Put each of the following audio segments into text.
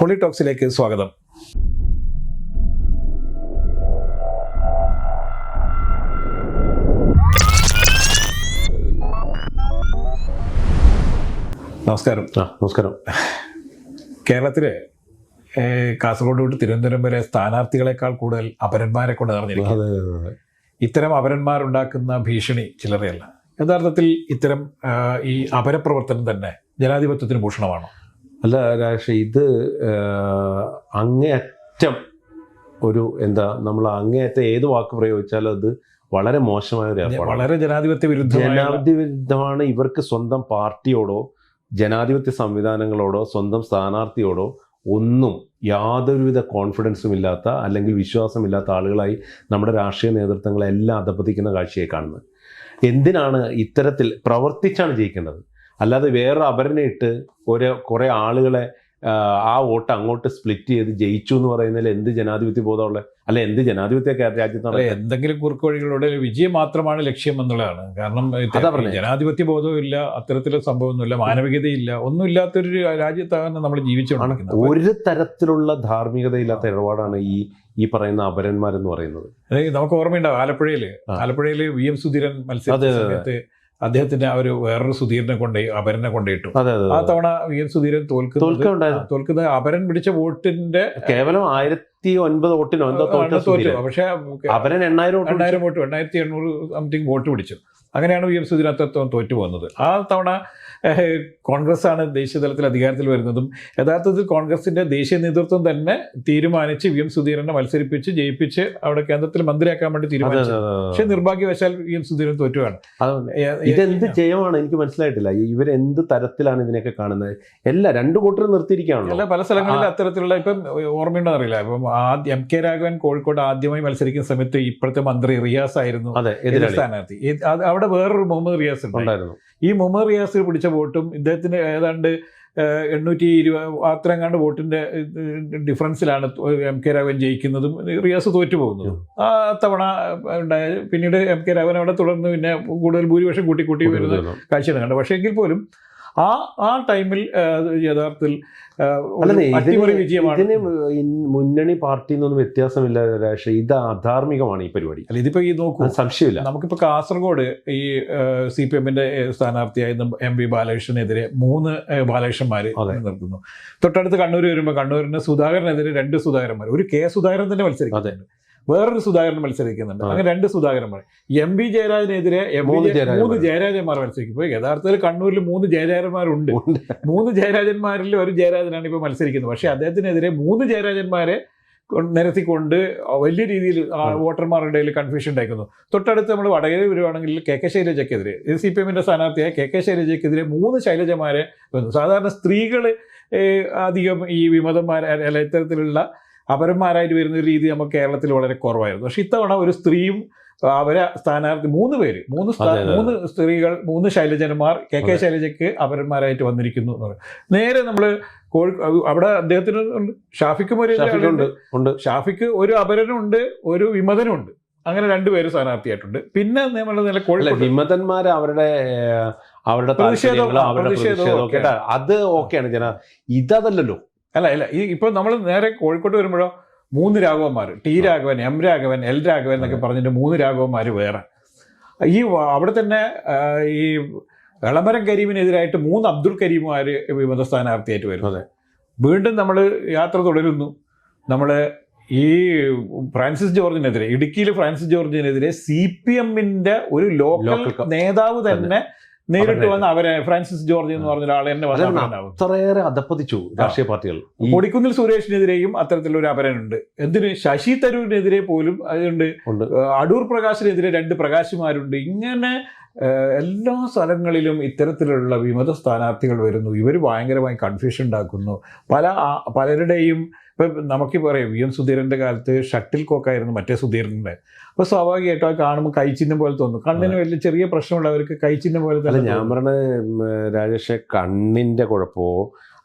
പൊളിടോക്സിലേക്ക് സ്വാഗതം. നമസ്കാരം. നമസ്കാരം. കേരളത്തിലെ കാസർഗോഡ് തൊട്ട് തിരുവനന്തപുരം വരെ സ്ഥാനാർത്ഥികളെക്കാൾ കൂടുതൽ അപരന്മാരെ കൊണ്ട് നിറഞ്ഞിരിക്കും അതെ അതെ അതെ. ഇത്തരം അപരന്മാരുണ്ടാക്കുന്ന ഭീഷണി ചിലരെയല്ല യഥാർത്ഥത്തിൽ ഇത്തരം ഈ അപരപ്രവർത്തനം തന്നെ ജനാധിപത്യത്തിന് ഭൂഷണമാണോ? അല്ല രാഷ് ഇത് അങ്ങേയറ്റം ഒരു എന്താ നമ്മൾ അങ്ങേയറ്റം ഏത് വാക്ക് പ്രയോഗിച്ചാലും അത് വളരെ മോശമായ ഒരു വളരെ ജനാധിപത്യ വിരുദ്ധ ജനാധിപത്യ വിരുദ്ധമാണ് ഇവർക്ക് സ്വന്തം പാർട്ടിയോടോ ജനാധിപത്യ സംവിധാനങ്ങളോടോ സ്വന്തം സ്ഥാനാർത്ഥിയോടോ ഒന്നും യാതൊരുവിധ കോൺഫിഡൻസും ഇല്ലാത്ത അല്ലെങ്കിൽ വിശ്വാസമില്ലാത്ത ആളുകളായി നമ്മുടെ രാഷ്ട്രീയ നേതൃത്വങ്ങളെല്ലാം അധപ്പതിക്കുന്ന കാഴ്ചയെ കാണുന്നത്. എന്തിനാണ് ഇത്തരത്തിൽ പ്രവർത്തിച്ചാണ് ജയിക്കേണ്ടത്? അല്ലാതെ വേറെ അപരനെ ഇട്ട് ഒരു കുറേ ആളുകളെ ആ, വോട്ട് അങ്ങോട്ട് സ്പ്ലിറ്റ് ചെയ്ത് ജയിച്ചു എന്ന് പറയുന്നതിൽ എന്ത് ജനാധിപത്യ ബോധമുള്ള അല്ല എന്ത് ജനാധിപത്യ രാജ്യത്താണ് എന്തെങ്കിലും കുറുക്ക് വഴികളിലൂടെ വിജയം മാത്രമാണ് ലക്ഷ്യം എന്നുള്ളതാണ്. കാരണം. ജനാധിപത്യ ബോധവും ഇല്ല അത്തരത്തിലുള്ള സംഭവമൊന്നുമില്ല മാനവികതയില്ല ഒന്നും ഇല്ലാത്തൊരു രാജ്യത്താണ് നമ്മൾ ജീവിച്ചുകൊണ്ടിരിക്കുന്നത്. ഒരു തരത്തിലുള്ള ധാർമ്മികതയില്ലാത്ത ഇടപാടാണ് ഈ ഈ പറയുന്ന അപരന്മാരെന്ന് പറയുന്നത്. നമുക്ക് ഓർമ്മയുണ്ടാവും ആലപ്പുഴയിൽ ആലപ്പുഴയിൽ ആലപ്പുഴയിൽ വി എം സുധീരൻ. സമയത്ത് അദ്ദേഹത്തിന്റെ ആ ഒരു വേറൊരു സുധീരനെ കൊണ്ട് അപരനെ കൊണ്ടിട്ടു ആ തവണ വി എൻ സുധീരൻ തോൽക്കുന്നത് തോൽക്കുന്നത് അപരൻ പിടിച്ച വോട്ടിന്റെ കേവലം ആയിരത്തി ഒൻപത് വോട്ടിനോ എന്തോ തോറ്റ പക്ഷേ അപരൻ എണ്ണായിരം വോട്ട് എണ്ണായിരത്തി എണ്ണൂറ് സംതിങ് വോട്ട് പിടിച്ചു. അങ്ങനെയാണ് വി എം സുധീരൻ അത്രത്തോളം തോറ്റു പോകുന്നത്. ആ തവണ കോൺഗ്രസ്സാണ് ദേശീയതലത്തിൽ ആണ് ദേശീയ തലത്തിൽ അധികാരത്തിൽ വരുന്നതും യഥാർത്ഥത്തിൽ കോൺഗ്രസിന്റെ ദേശീയ നേതൃത്വം തന്നെ തീരുമാനിച്ച് വി എം സുധീരനെ മത്സരിപ്പിച്ച് ജയിപ്പിച്ച് അവിടെ കേന്ദ്രത്തിൽ മന്ത്രിയാക്കാൻ വേണ്ടി തീരുമാനിച്ചു. പക്ഷേ നിർഭാഗ്യവശാൽ വി എം സുധീരൻ തോറ്റുവാണ്. ഇതെന്ത് ജയമാണ് എനിക്ക് മനസ്സിലായിട്ടില്ല. ഇവരെന്ത് തരത്തിലാണ് ഇതിനെയൊക്കെ കാണുന്നത്? എല്ലാ രണ്ടു കൂട്ടരും നിർത്തിയിരിക്കുകയാണ് അല്ല പല സ്ഥലങ്ങളിലും അത്തരത്തിലുള്ള ഇപ്പം ഓർമ്മയുണ്ടോ അറിയില്ല. ഇപ്പം ആദ്യം എം കെ രാഘവൻ കോഴിക്കോട് ആദ്യമായി മത്സരിക്കുന്ന സമയത്ത് ഇപ്പോഴത്തെ മന്ത്രി റിയാസ് ആയിരുന്നു സ്ഥാനാർത്ഥി. അത് അവിടെ വേറൊരു മുഹമ്മദ് റിയാസ് ഉണ്ടായിരുന്നു. ഈ മുഹമ്മദ് റിയാസ് പിടിച്ച വോട്ടും ഇദ്ദേഹത്തിന് ഏതാണ്ട് എണ്ണൂറ്റി ഇരുപത് അത്രയും കണ്ട് വോട്ടിന്റെ ഡിഫറൻസിലാണ് എം കെ രാഘവൻ ജയിക്കുന്നതും റിയാസ് തോറ്റു പോകുന്നതും ആ തവണ ഉണ്ടായ പിന്നീട് എം കെ രാഘവൻ അവിടെ തുടർന്ന് പിന്നെ കൂടുതൽ ഭൂരിപക്ഷം കൂട്ടി കൂട്ടി വരുന്ന. കാഴ്ചയാണ് കണ്ടത്. പക്ഷേ എങ്കിൽ പോലും ആ ആ ടൈമിൽ യഥാർത്ഥത്തിൽ അട്ടിമറി ഇതിന് വിജയമാണ്. ഇതിന് മുന്നണി പാർട്ടി എന്നൊന്നും വ്യത്യാസമില്ല രാഷ്ട്രീയ ഇത് അധാർമികമാണ് ഈ പരിപാടി. അല്ല ഇതിപ്പോ ഈ നോക്കൂ സംശയമില്ല. നമുക്കിപ്പോൾ കാസർഗോഡ് ഈ സി പി എമ്മിന്റെ സ്ഥാനാർത്ഥിയായ എം വി ബാലകൃഷ്ണനെതിരെ മൂന്ന് ബാലകൃഷ്ണന്മാര്. നിർത്തുന്നു തൊട്ടടുത്ത് കണ്ണൂർ വരുമ്പോൾ കണ്ണൂരിന് സുധാകരനെതിരെ രണ്ട് സുധാകരന്മാർ ഒരു കെ സുധാകരൻ തന്നെ മത്സരിക്കുന്നുണ്ട്. വേറൊരു സുധാകരൻ മത്സരിക്കുന്നുണ്ട്. അങ്ങനെ രണ്ട് സുധാകരന്മാർ എം വി ജയരാജനെതിരെ മൂന്ന് ജയ- ജയരാജന്മാർ. മത്സരിക്കും. ഇപ്പൊ യഥാർത്ഥത്തിൽ കണ്ണൂരിൽ മൂന്ന് ജയരാജന്മാരുണ്ട്. മൂന്ന് ജയരാജന്മാരിൽ ഒരു ജയരാജനാണ് ഇപ്പോൾ മത്സരിക്കുന്നത്. പക്ഷേ അദ്ദേഹത്തിനെതിരെ മൂന്ന് ജയരാജന്മാരെ നിരത്തിക്കൊണ്ട് വലിയ രീതിയിൽ ആ വോട്ടർമാരുടെ ഇടയിൽ കൺഫ്യൂഷൻ ഉണ്ടാക്കുന്നു തൊട്ടടുത്ത് നമ്മൾ വടകര വരുവാണെങ്കിൽ കെ കെ ശൈലജയ്ക്കെതിരെ സി പി എമ്മിന്റെ സ്ഥാനാർത്ഥിയായ കെ കെ ശൈലജയ്ക്കെതിരെ മൂന്ന് ശൈലജമാരെ വന്നു. സാധാരണ സ്ത്രീകൾ അധികം ഈ വിമതന്മാരെ അല്ല ഇത്തരത്തിലുള്ള അപരന്മാരായിട്ട് വരുന്ന ഒരു രീതി നമുക്ക് കേരളത്തിൽ വളരെ കുറവായിരുന്നു. പക്ഷെ ഇത്തവണ ഒരു സ്ത്രീയും അവരെ സ്ഥാനാർത്ഥി മൂന്ന് പേര് മൂന്ന്. മൂന്ന് സ്ത്രീകൾ മൂന്ന് ശൈലജന്മാർ കെ കെ. ശൈലജയ്ക്ക് അപരന്മാരായിട്ട് വന്നിരിക്കുന്നു എന്ന് പറയും. നേരെ നമ്മൾ കോഴി അവിടെ അദ്ദേഹത്തിന് ഉണ്ട്. ഷാഫിക്കും ഒരു ഉണ്ട് ഷാഫിക്ക് ഒരു അപരനുണ്ട് ഒരു വിമതനുണ്ട്. അങ്ങനെ രണ്ടുപേര് സ്ഥാനാർത്ഥിയായിട്ടുണ്ട്. പിന്നെ നമ്മൾ നില കോഴിക്കോട്. വിമതന്മാർ അവരുടെ അവരുടെ പ്രതിഷേധം അവരുടെ ഒക്കെ. അത് ഓക്കെയാണ് ജന. ഇതല്ലല്ലോ അല്ല അല്ല ഈ ഇപ്പൊ നമ്മൾ നേരെ കോഴിക്കോട്ട് വരുമ്പോഴോ മൂന്ന് രാഘവന്മാർ T Raghavan M Raghavan L Raghavan എന്നൊക്കെ പറഞ്ഞിട്ട് മൂന്ന് രാഘവന്മാർ വേറെ. ഈ അവിടെ തന്നെ ഈ എളമരം കരീമിനെതിരായിട്ട് മൂന്ന് അബ്ദുൾ കരീമുമാർ വിമത സ്ഥാനാർത്ഥിയായിട്ട് വരുന്നത് അതെ. വീണ്ടും നമ്മൾ യാത്ര തുടരുന്നു. നമ്മൾ ഈ ഫ്രാൻസിസ് ജോർജിനെതിരെ ഇടുക്കിയിൽ ഫ്രാൻസിസ് ജോർജിനെതിരെ സി പി എമ്മിന്റെ ഒരു ലോക്കൽ നേതാവ് തന്നെ നേരിട്ട് വന്ന അവരെ ഫ്രാൻസിസ് ജോർജ് എന്ന് പറഞ്ഞ വന്ന് അതെന്നാ? അത്രയേറെ അധപ്പതിച്ചു രാഷ്ട്രീയ പാർട്ടികൾ. കൊടിക്കുന്നിൽ സുരേഷിനെതിരെയും അത്തരത്തിലൊരു അപരനുണ്ട്. എന്തിന്? ശശി തരൂരിനെതിരെ പോലും അതുണ്ട്. ഉണ്ട്. അടൂർ പ്രകാശിനെതിരെ രണ്ട് പ്രകാശിമാരുണ്ട്. ഇങ്ങനെ എല്ലാ സ്ഥലങ്ങളിലും ഇത്തരത്തിലുള്ള വിമത സ്ഥാനാർത്ഥികൾ വരുന്നു. ഇവർ ഭയങ്കരമായി കൺഫ്യൂഷൻ ഉണ്ടാക്കുന്നു. പല പലരുടെയും ഇപ്പം നമുക്ക് പറയാം വി എം സുധീരന്റെ കാലത്ത് ഷട്ടിൽ കോക്കായിരുന്നു മറ്റേ സുധീരന്റെ അപ്പോൾ സ്വാഭാവികമായിട്ടും അത് കാണുമ്പോൾ കൈച്ചിഹ്നം പോലെ തോന്നും കണ്ണിന് വലിയ ചെറിയ പ്രശ്നമുള്ളവർക്ക് കൈച്ചിഹ്നം പോലെ അല്ല തന്നെ ഞാൻ. പറഞ്ഞ രാജേഷ് കണ്ണിന്റെ കുഴപ്പമോ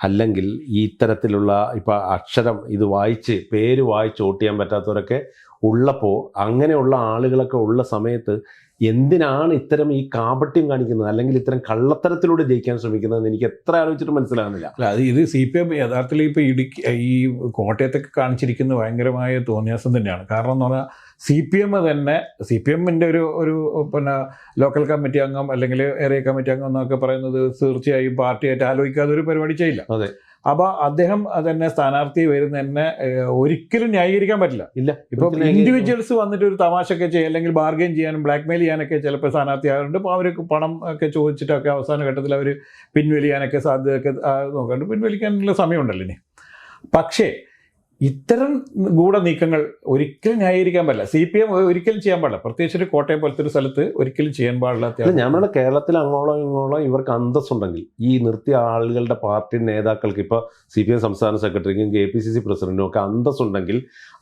അല്ലെങ്കിൽ ഈ ഇത്തരത്തിലുള്ള ഇപ്പം അക്ഷരം ഇത് വായിച്ച് പേര് വായിച്ച് വോട്ട് ചെയ്യാൻ പറ്റാത്തവരൊക്കെ ഉള്ളപ്പോൾ അങ്ങനെയുള്ള ആളുകളൊക്കെ ഉള്ള സമയത്ത് എന്തിനാണ് ഇത്തരം ഈ കാപട്യം കാണിക്കുന്നത്? അല്ലെങ്കിൽ ഇത്തരം കള്ളത്തരത്തിലൂടെ ജയിക്കാൻ ശ്രമിക്കുന്നത് എനിക്ക് എത്ര ആലോചിച്ചിട്ട് മനസ്സിലാകുന്നില്ല. അല്ല അത് ഇത് സി പി എം യഥാർത്ഥത്തിൽ ഇപ്പോൾ ഇടുക്കി ഈ കോട്ടയത്തൊക്കെ കാണിച്ചിരിക്കുന്ന ഭയങ്കരമായ തോന്നിയാസം തന്നെയാണ്. കാരണം എന്ന് പറഞ്ഞാൽ സി പി എം തന്നെ സി പി എമ്മിന്റെ ഒരു ഒരു പിന്നെ ലോക്കൽ കമ്മിറ്റി അംഗം അല്ലെങ്കിൽ ഏരിയ കമ്മിറ്റി അംഗം എന്നൊക്കെ പറയുന്നത് തീർച്ചയായും പാർട്ടിയായിട്ട് ആലോചിക്കാതെ ഒരു പരിപാടി ചെയ്യില്ല. അതെ. അപ്പോൾ അദ്ദേഹം തന്നെ സ്ഥാനാർത്ഥി വരുന്ന തന്നെ ഒരിക്കലും ന്യായീകരിക്കാൻ പറ്റില്ല. ഇല്ല ഇപ്പോൾ ഇൻഡിവിജ്വൽസ് വന്നിട്ട് ഒരു തമാശയൊക്കെ ചെയ്യുക അല്ലെങ്കിൽ ബാർഗെയിൻ ചെയ്യാനും ബ്ലാക്ക് മെയിൽ ചെയ്യാനൊക്കെ ചിലപ്പോൾ സ്ഥാനാർത്ഥി ആയതുകൊണ്ട് അപ്പോൾ അവർക്ക് പണം ഒക്കെ ചോദിച്ചിട്ടൊക്കെ അവസാന ഘട്ടത്തിൽ അവർ പിൻവലിയാനൊക്കെ സാധ്യതയൊക്കെ നോക്കാണ്ട് പിൻവലിക്കാനുള്ള സമയമുണ്ടല്ലോ ഇനി. പക്ഷേ ഇത്തരം ഗൂഢ നീക്കങ്ങൾ ഒരിക്കലും ന്യായീകരിക്കാൻ പാടില്ല. സി പി എം ഒരിക്കലും ചെയ്യാൻ പാടില്ല. പ്രത്യേകിച്ച് ഒരു കോട്ടയം പോലത്തെ ഒരു സ്ഥലത്ത് ഒരിക്കലും ചെയ്യാൻ ഞാൻ പറഞ്ഞ കേരളത്തിൽ അങ്ങോളം ഇങ്ങോളം ഇവർക്ക് അന്തസ്സുണ്ടെങ്കിൽ ഈ നിർത്തിയ ആളുകളുടെ പാർട്ടി നേതാക്കൾക്ക് ഇപ്പോൾ സി പി എം സംസ്ഥാന സെക്രട്ടറിക്കും കെ പി സി സി പ്രസിഡന്റിനും ഒക്കെ അന്തസ്സുണ്ടെങ്കിൽ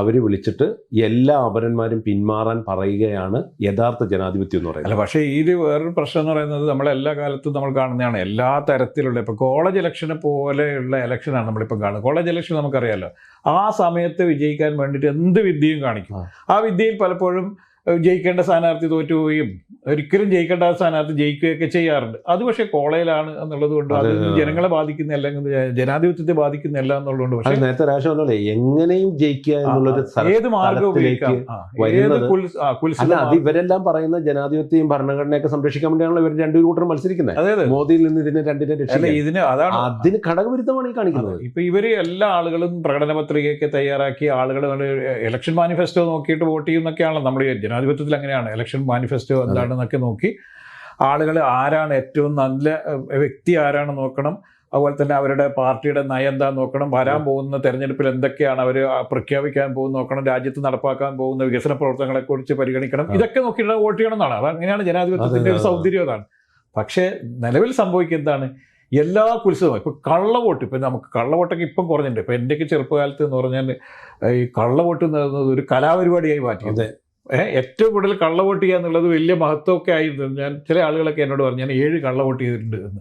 അവർ വിളിച്ചിട്ട് എല്ലാ അപരന്മാരും പിന്മാറാൻ പറയുകയാണ് യഥാർത്ഥ ജനാധിപത്യം എന്ന് പറയുന്നത്. അല്ല പക്ഷേ ഇത് വേറൊരു പ്രശ്നം എന്ന് പറയുന്നത് നമ്മൾ എല്ലാ കാലത്തും നമ്മൾ കാണുന്നതാണ്. എല്ലാ തരത്തിലുള്ള ഇപ്പോൾ കോളേജ് ഇലക്ഷനെ പോലെയുള്ള ഇലക്ഷനാണ് നമ്മളിപ്പോൾ കാണുന്നത്. കോളേജ് ഇലക്ഷൻ നമുക്കറിയാലോ. ആ സമയത്ത് വിജയിക്കാൻ വേണ്ടിയിട്ട് എന്ത് വിദ്യയും കാണിക്കും ആ. ആ വിദ്യയിൽ പലപ്പോഴും ജയിക്കേണ്ട സ്ഥാനാർത്ഥി തോറ്റുപോവുകയും ഒരിക്കലും ജയിക്കേണ്ട സ്ഥാനാർത്ഥി ജയിക്കുകയൊക്കെ ചെയ്യാറുണ്ട്. അത് പക്ഷേ കോളേജിലാണ് എന്നുള്ളത് കൊണ്ട് അത്. ജനങ്ങളെ ബാധിക്കുന്നില്ല ജനാധിപത്യത്തെ ബാധിക്കുന്നില്ല എന്നുള്ളതുകൊണ്ട് പക്ഷേ നേരത്തെ രാഷ്ട്രീയ എങ്ങനെയും ജയിക്കുക സ്ഥലം ഏത് മാർഗം ഉപയോഗിക്കാം. ഇവരെല്ലാം പറയുന്ന ജനാധിപത്യം ഭരണഘടനയൊക്കെ സംരക്ഷിക്കാൻ വേണ്ടിയാണല്ലോ ഇവർ രണ്ടു കൂട്ടർ മത്സരിക്കുന്നത്. അതെ അതെ. മോദിയിൽ നിന്ന് ഇതിനെ രണ്ടിനെ അല്ല രക്ഷിക്കാൻ. ഇതിന് അതാണ് അതിന് ഘടകവിരുദ്ധമാണ് ഈ കാണിക്കുന്നത്. ഇപ്പൊ ഇവർ എല്ലാ ആളുകളും പ്രകടന പത്രികയൊക്കെ തയ്യാറാക്കി ആളുകൾ ഇലക്ഷൻ മാനിഫെസ്റ്റോ നോക്കിയിട്ട് വോട്ട് ചെയ്യുന്നൊക്കെയാണല്ലോ നമ്മൾ ജനാധിപത്യത്തിൽ അങ്ങനെയാണ്. ഇലക്ഷൻ മാനിഫെസ്റ്റോ എന്താണെന്നൊക്കെ നോക്കി. ആളുകൾ ആരാണ് ഏറ്റവും നല്ല വ്യക്തി ആരാണ് നോക്കണം. അതുപോലെ തന്നെ അവരുടെ പാർട്ടിയുടെ നയം എന്താ നോക്കണം. വരാൻ പോകുന്ന തെരഞ്ഞെടുപ്പിൽ എന്തൊക്കെയാണ് അവർ പ്രഖ്യാപിക്കാൻ പോകുന്ന നോക്കണം. രാജ്യത്ത് നടപ്പാക്കാൻ പോകുന്ന വികസന പ്രവർത്തനങ്ങളെ കുറിച്ച് പരിഗണിക്കണം ഇതൊക്കെ നോക്കിയിട്ട് വോട്ട് ചെയ്യണം എന്നാണ്. അത് അങ്ങനെയാണ് ജനാധിപത്യത്തിന്റെ ഒരു. സൗന്ദര്യം അതാണ്. പക്ഷേ നിലവിൽ സംഭവിക്കുക എന്താണ്? എല്ലാ കുത്സവവും ഇപ്പൊ കള്ളവോട്ട് ഇപ്പൊ നമുക്ക് കള്ളവോട്ടൊക്കെ ഇപ്പം കുറഞ്ഞിട്ടുണ്ട്. ഇപ്പൊ എന്റെയൊക്കെ ചെറുപ്പകാലത്ത് എന്ന് പറഞ്ഞാൽ ഈ കള്ളവോട്ട് എന്ന് പറയുന്നത് ഒരു കലാപരിപാടിയായി മാറ്റി. ഏറ്റവും കൂടുതൽ കള്ളവോട്ട് ചെയ്യുക എന്നുള്ളത് വലിയ മഹത്വമൊക്കെ ആയിരുന്നു. ഞാൻ ചില ആളുകളൊക്കെ എന്നോട് പറഞ്ഞു ഞാൻ ഏഴ് കള്ളവോട്ട് ചെയ്തിട്ടുണ്ട് എന്ന്.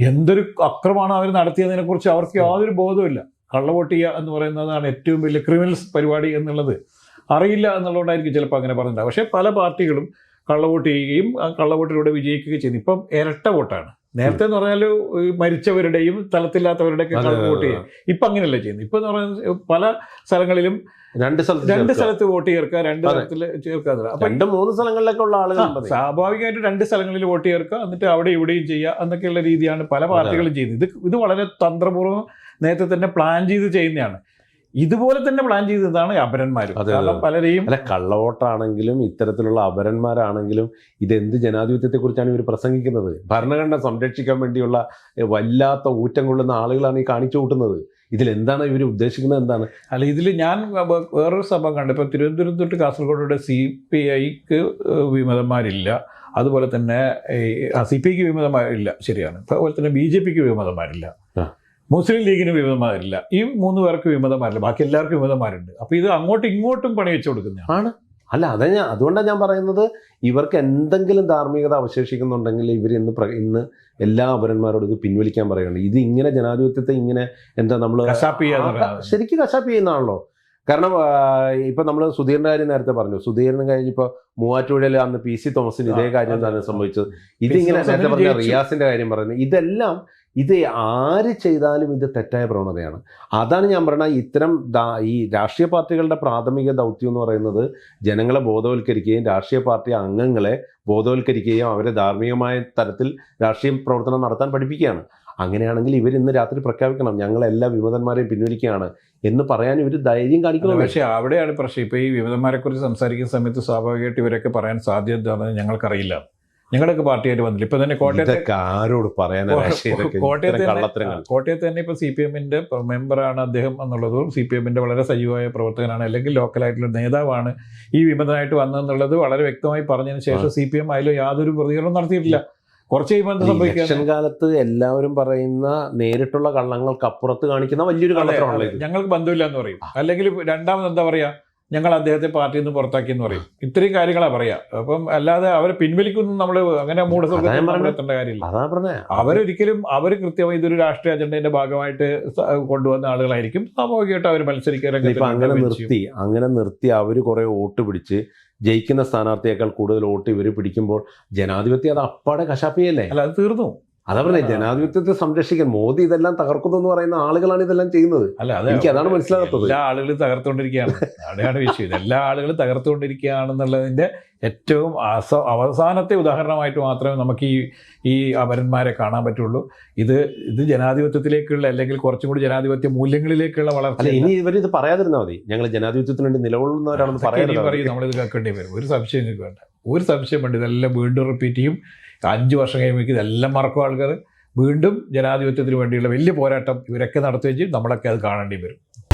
എന്തൊരു അക്രമമാണ് അവർ നടത്തിയതിനെ കുറിച്ച് അവർക്ക് യാതൊരു ബോധവുമില്ല. കള്ളവോട്ട് ചെയ്യുക എന്ന് പറയുന്നതാണ് ഏറ്റവും വലിയ ക്രിമിനൽസ് പരിപാടി എന്നുള്ളത്. അറിയില്ല എന്നുള്ളതുകൊണ്ടായിരിക്കും ചിലപ്പോൾ അങ്ങനെ പറഞ്ഞിട്ടുണ്ടാകും പക്ഷേ പല പാർട്ടികളും കള്ളവോട്ട് ചെയ്യുകയും കള്ളവോട്ടിലൂടെ വിജയിക്കുകയും ചെയ്യുന്നു. ഇപ്പം ഇരട്ട വോട്ടാണ്. നേരത്തെ എന്ന് പറഞ്ഞാൽ മരിച്ചവരുടെയും സ്ഥലത്തില്ലാത്തവരുടെയൊക്കെ ഒക്കെ വോട്ട് ചെയ്യും. ഇപ്പൊ അങ്ങനെയല്ല ചെയ്യുന്നത്? ഇപ്പൊ എന്ന് പറഞ്ഞാൽ പല സ്ഥലങ്ങളിലും രണ്ട് സ്ഥലത്ത് രണ്ട് സ്ഥലത്ത് വോട്ട് ചേർക്കുക രണ്ട്. സ്ഥലത്തിൽ ചേർക്കുക രണ്ട് മൂന്ന് സ്ഥലങ്ങളിലൊക്കെ ഉള്ള ആളുകൾ സ്വാഭാവികമായിട്ട് രണ്ട് സ്ഥലങ്ങളിൽ വോട്ട് ചേർക്കുക എന്നിട്ട് അവിടെ ഇവിടെയും ചെയ്യുക എന്നൊക്കെയുള്ള രീതിയാണ് പല പാർട്ടികളും ചെയ്യുന്നത്. ഇത് ഇത് വളരെ തന്ത്രപൂർവം നേരത്തെ തന്നെ പ്ലാൻ ചെയ്ത് ചെയ്യുന്നതാണ്. ഇതുപോലെ തന്നെ പ്ലാൻ ചെയ്തതാണ് അതെ. കാരണം പലരെയും അല്ല കള്ളവോട്ടാണെങ്കിലും ഇത്തരത്തിലുള്ള അപരന്മാരാണെങ്കിലും ഇതെന്ത് ജനാധിപത്യത്തെ കുറിച്ചാണ് ഇവർ പ്രസംഗിക്കുന്നത്? ഭരണഘടന സംരക്ഷിക്കാൻ വേണ്ടിയുള്ള വല്ലാത്ത ഊറ്റം കൊള്ളുന്ന ആളുകളാണ് ഈ കാണിച്ചു കൂട്ടുന്നത്. ഇതിൽ എന്താണ് ഇവർ ഉദ്ദേശിക്കുന്നത് എന്താണ്? അല്ല ഇതിൽ ഞാൻ വേറൊരു സംഭവം കണ്ടു. ഇപ്പോൾ തിരുവനന്തപുരം തൊട്ട് കാസർഗോഡ് സി പി ഐക്ക് വിമതന്മാരില്ല. അതുപോലെ തന്നെ സി പി ഐക്ക് വിമതന്മാരില്ല ശരിയാണ്. അതുപോലെ തന്നെ ബി ജെ പിക്ക് വിമതന്മാരില്ല ആ. മുസ്ലിം ലീഗിന് വിമതമാരില്ല. ഈ മൂന്ന് പേർക്ക് വിമതമാരില്ല. ബാക്കി എല്ലാവർക്കും വിമതമാരുണ്ട്. അപ്പോൾ ഇത് അങ്ങോട്ടും ഇങ്ങോട്ടും പണി വെച്ച് കൊടുക്കുന്നതാണ് ആണ്. അല്ല അതാ ഞാൻ അതുകൊണ്ടാണ് ഞാൻ പറയുന്നത് ഇവർക്ക് എന്തെങ്കിലും ധാർമ്മികത അവശേഷിക്കുന്നുണ്ടെങ്കിൽ ഇവർ ഇന്ന് ഇന്ന് എല്ലാ അപരന്മാരോടും ഇത് പിൻവലിക്കാൻ പറയുന്നുണ്ട് ഇത് ഇങ്ങനെ ജനാധിപത്യത്തെ ഇങ്ങനെ എന്താ നമ്മൾ ശരിക്കും കശാപ്പ് ചെയ്യുന്നതാണല്ലോ. കാരണം ഇപ്പൊ നമ്മൾ സുധീറിന്റെ കാര്യം നേരത്തെ പറഞ്ഞു. സുധീറിന് കഴിഞ്ഞിപ്പോ മൂവാറ്റുപുഴയിൽ അന്ന് പി സി തോമസിന് ഇതേ കാര്യം തന്നെ. സംഭവിച്ചത്. ഇതിങ്ങനെ നേരത്തെ പറഞ്ഞ. റിയാസിന്റെ കാര്യം പറയുന്നത്. ഇതെല്ലാം ഇത് ആര് ചെയ്താലും ഇത് തെറ്റായ പ്രവണതയാണ്. അതാണ് ഞാൻ പറയുന്നത് ഇത്തരം ഈ രാഷ്ട്രീയ പാർട്ടികളുടെ പ്രാഥമിക ദൗത്യം എന്ന് പറയുന്നത് ജനങ്ങളെ ബോധവൽക്കരിക്കുകയും രാഷ്ട്രീയ പാർട്ടി അംഗങ്ങളെ ബോധവൽക്കരിക്കുകയും അവരെ ധാർമ്മികമായ തരത്തിൽ രാഷ്ട്രീയ പ്രവർത്തനം നടത്താൻ പഠിപ്പിക്കുകയാണ്. അങ്ങനെയാണെങ്കിൽ ഇവർ ഇന്ന് രാത്രി പ്രഖ്യാപിക്കണം ഞങ്ങൾ എല്ലാ വിമതന്മാരെയും പിൻവലിക്കുകയാണ് എന്ന് പറയാൻ ഇവർ ധൈര്യം കാണിക്കണം പക്ഷേ അവിടെയാണ് പ്രശ്നം. ഇപ്പോൾ ഈ വിമതന്മാരെക്കുറിച്ച് സംസാരിക്കുന്ന സമയത്ത് സ്വാഭാവികമായിട്ട് ഇവരൊക്കെ പറയാൻ സാധ്യത ഞങ്ങൾക്കറിയില്ല. ഞങ്ങളുടെയൊക്കെ പാർട്ടിയായിട്ട് വന്നില്ല. ഇപ്പൊ തന്നെ കോട്ടയത്തെ ആരോട് പറയാൻ കോട്ടയത്തെ കോട്ടയത്ത് തന്നെ കോട്ടയത്ത് ഇപ്പൊ സി പി എമ്മിന്റെ മെമ്പറാണ് അദ്ദേഹം എന്നുള്ളതും സി പി എമ്മിന്റെ വളരെ സജീവമായ പ്രവർത്തകനാണ് അല്ലെങ്കിൽ ലോക്കലായിട്ടുള്ള നേതാവാണ് ഈ വിമതനായിട്ട് വന്നതെന്നുള്ളത് വളരെ വ്യക്തമായി പറഞ്ഞതിന് ശേഷം സി പി എം അതിലും യാതൊരു പ്രതികരണം നടത്തിയിട്ടില്ല. കുറച്ച് കഴിയുമ്പോൾ ഇലക്ഷൻ കാലത്ത് എല്ലാവരും പറയുന്ന നേരിട്ടുള്ള കള്ളങ്ങൾക്ക് അപ്പുറത്ത് കാണിക്കുന്ന വലിയൊരു കള്ളത്തരമാണല്ലോ ഞങ്ങൾക്ക് ബന്ധമില്ല എന്ന് പറയും അല്ലെങ്കിൽ രണ്ടാമത് എന്താ പറയാ? ഞങ്ങൾ അദ്ദേഹത്തെ പാർട്ടിയിൽ നിന്ന് പുറത്താക്കി എന്ന് പറയും. ഇത്രയും കാര്യങ്ങളാണ് പറയാ. അപ്പം അല്ലാതെ അവരെ പിൻവലിക്കുന്നു നമ്മൾ അങ്ങനെ. എത്തേണ്ട കാര്യമില്ല. അവരൊരിക്കലും അവർ കൃത്യമായി ഇതൊരു രാഷ്ട്രീയ അജണ്ടയുടെ ഭാഗമായിട്ട് കൊണ്ടുവന്ന ആളുകളായിരിക്കും. സ്വാഭാവികമായിട്ട് അവർ മത്സരിക്കാൻ അങ്ങനെ നിർത്തി അങ്ങനെ നിർത്തി അവർ കുറെ വോട്ട് പിടിച്ച് ജയിക്കുന്ന സ്ഥാനാർത്ഥിയേക്കാൾ കൂടുതൽ വോട്ട് ഇവർ പിടിക്കുമ്പോൾ ജനാധിപത്യം അത് അപ്പാടെ കശാപ്പിയല്ലേ? അല്ല അത് തീർന്നു. അതാ പറഞ്ഞേ ജനാധിപത്യത്തെ സംരക്ഷിക്കാൻ മോദി ഇതെല്ലാം തകർക്കുന്നു എന്ന് പറയുന്ന ആളുകളാണ് ഇതെല്ലാം ചെയ്യുന്നത്. അല്ല അത്. എനിക്ക് അതാണ് മനസ്സിലാകാത്തത്. എല്ലാ ആളുകളും തകർത്തുകൊണ്ടിരിക്കുകയാണ്. അവിടെയാണ് വിഷയം. എല്ലാ ആളുകളും തകർത്തുകൊണ്ടിരിക്കുകയാണെന്നുള്ളതിന്റെ ഏറ്റവും അസ അവസാനത്തെ ഉദാഹരണമായിട്ട് മാത്രമേ നമുക്ക് ഈ ഈ അപരന്മാരെ കാണാൻ പറ്റുള്ളൂ. ഇത് ഇത് ജനാധിപത്യത്തിലേക്കുള്ള അല്ലെങ്കിൽ കുറച്ചും കൂടി ജനാധിപത്യ മൂല്യങ്ങളിലേക്കുള്ള അല്ല വളർച്ച ഇനി ഇവർ ഇത് പറയാതിരുന്നാൽ മതി. ഞങ്ങൾ ജനാധിപത്യത്തിന് വേണ്ടി നിലകൊള്ളുന്നവരാണെന്ന് പറയാൻ. പറയും നമ്മളിത് കേൾക്കേണ്ടി വരും. ഒരു സംശയം നിങ്ങൾക്ക് വേണ്ട. ഒരു സംശയം വേണ്ട. ഇതെല്ലാം വീണ്ടും റിപ്പീറ്റ് ചെയ്യും. അഞ്ച് വർഷം കഴിയുമ്പോൾ ഇതെല്ലാം മറക്കും ആൾക്കാർ വീണ്ടും ജനാധിപത്യത്തിന് വേണ്ടിയുള്ള വലിയ പോരാട്ടം ഇവരൊക്കെ നടത്തുകയും ചെയ്യും. നമ്മളൊക്കെ അത് കാണേണ്ടി വരും.